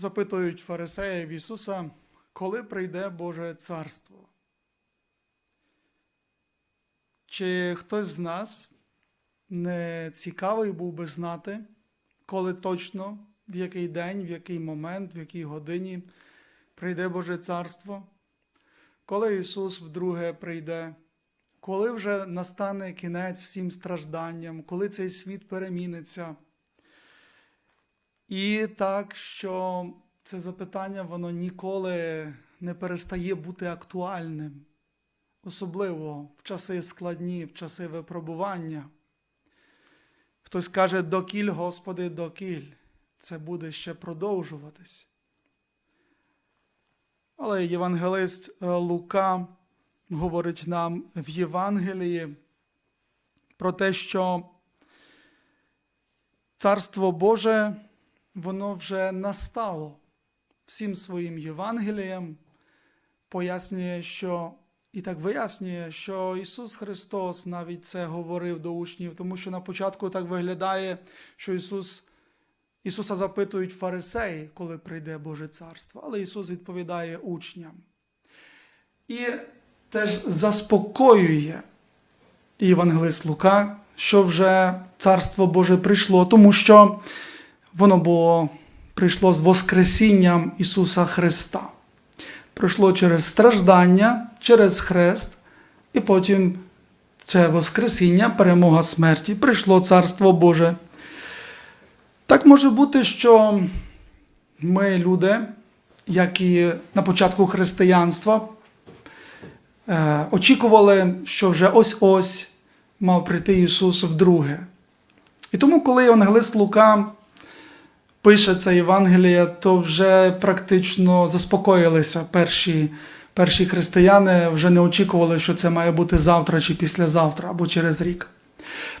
запитують фарисеїв Ісуса, коли прийде Боже Царство? Чи хтось з нас не цікавий був би знати, коли точно, в який день, в який момент, в якій годині прийде Боже Царство? Коли Ісус вдруге прийде? Коли вже настане кінець всім стражданням, коли цей світ переміниться? І так, що це запитання воно ніколи не перестає бути актуальним, особливо в часи складні, в часи випробування. Хтось каже, докіль, Господи, докіль. Це буде ще продовжуватись. Але євангелист е, Лука говорить нам в Євангелії про те, що Царство Боже, воно вже настало всім своїм Євангелієм, пояснює, що і так вияснює, що Ісус Христос навіть це говорив до учнів, тому що на початку так виглядає, що Ісус, Ісуса запитують фарисеї, коли прийде Боже Царство, але Ісус відповідає учням. І теж заспокоює Євангелист Лука, що вже Царство Боже прийшло, тому що воно було прийшло з Воскресінням Ісуса Христа. Пройшло через страждання, через хрест, і потім це Воскресіння, перемога смерті, прийшло Царство Боже. Так може бути, що ми, люди, як і на початку християнства, е, очікували, що вже ось-ось мав прийти Ісус вдруге. І тому, коли Євангелист Лука пише це Євангеліє, то вже практично заспокоїлися перші, перші християни, вже не очікували, що це має бути завтра чи післязавтра або через рік.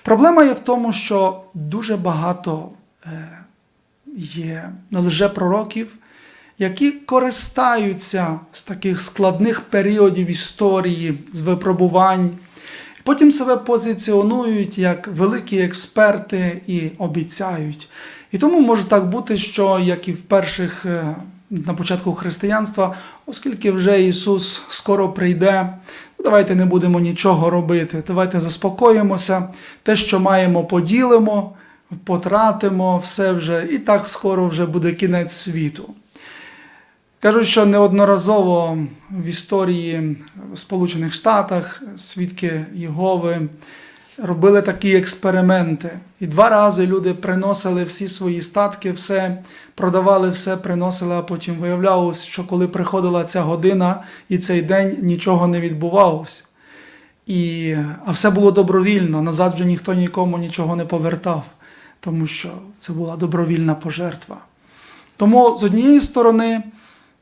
Проблема є в тому, що дуже багато е, є лжепророків, які користаються з таких складних періодів історії, з випробувань. Потім себе позиціонують як великі експерти і обіцяють. І тому може так бути, що як і в перших е, на початку християнства, оскільки вже Ісус скоро прийде, ну, давайте не будемо нічого робити. Давайте заспокоїмося, те, що маємо, поділимо, потратимо все вже, і так скоро вже буде кінець світу. Кажуть, що неодноразово в історії в Сполучених Штатах свідки Єгови робили такі експерименти. І два рази люди приносили всі свої статки, все продавали, все приносили, а потім виявлялося, що коли приходила ця година і цей день нічого не відбувалося. І, а все було добровільно, назад вже ніхто нікому нічого не повертав, тому що це була добровільна пожертва. Тому з однієї сторони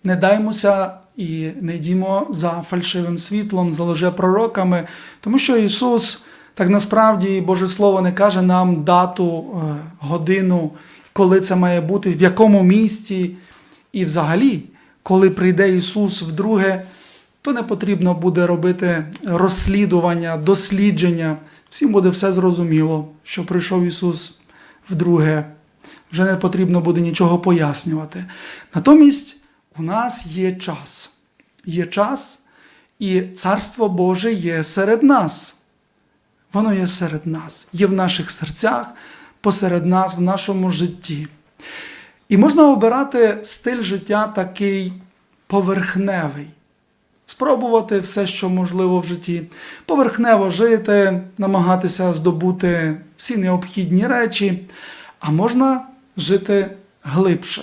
не даймося і не йдімо за фальшивим світлом, за лжепророками, тому що Ісус так насправді Боже Слово не каже нам дату, е, годину, коли це має бути, в якому місці. І взагалі, коли прийде Ісус вдруге, то не потрібно буде робити розслідування, дослідження. Всім буде все зрозуміло, що прийшов Ісус вдруге. Вже не потрібно буде нічого пояснювати. Натомість у нас є час. Є час, і Царство Боже є серед нас. Воно є серед нас, є в наших серцях, посеред нас, в нашому житті. І можна обирати стиль життя такий поверхневий, спробувати все, що можливо в житті, поверхнево жити, намагатися здобути всі необхідні речі, а можна жити глибше.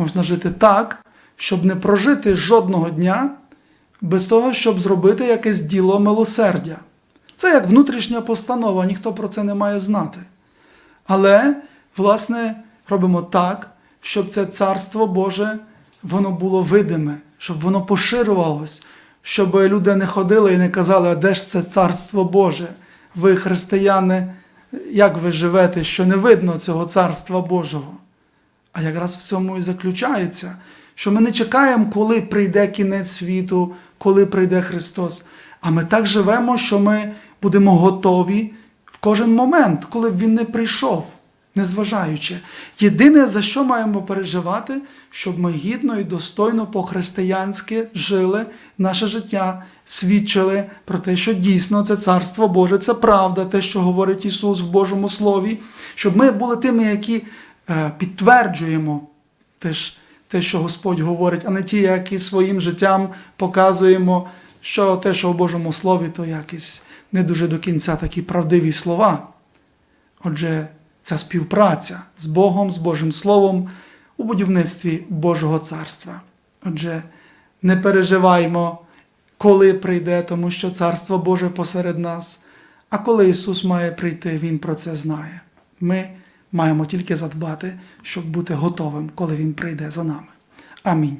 Можна жити так, щоб не прожити жодного дня без того, щоб зробити якесь діло милосердя. Це як внутрішня постанова, ніхто про це не має знати. Але, власне, робимо так, щоб це царство Боже воно було видиме, щоб воно поширювалось, щоб люди не ходили і не казали, а де ж це царство Боже? Ви, християни, як ви живете, що не видно цього царства Божого? А якраз в цьому і заключається, що ми не чекаємо, коли прийде кінець світу, коли прийде Христос. А ми так живемо, що ми будемо готові в кожен момент, коли б Він не прийшов. незважаючи. Єдине, за що маємо переживати, щоб ми гідно і достойно по-християнськи жили наше життя, свідчили про те, що дійсно це Царство Боже, це правда, те, що говорить Ісус в Божому Слові, щоб ми були тими, які підтверджуємо теж те, що Господь говорить, а не ті, які своїм життям показуємо, що те, що в Божому Слові, то якісь не дуже до кінця такі правдиві слова. Отже, ця співпраця з Богом, з Божим Словом у будівництві Божого Царства. Отже, не переживаймо, коли прийде, тому що Царство Боже посеред нас, а коли Ісус має прийти, Він про це знає. Ми маємо тільки задбати, щоб бути готовим, коли Він прийде за нами. Амінь.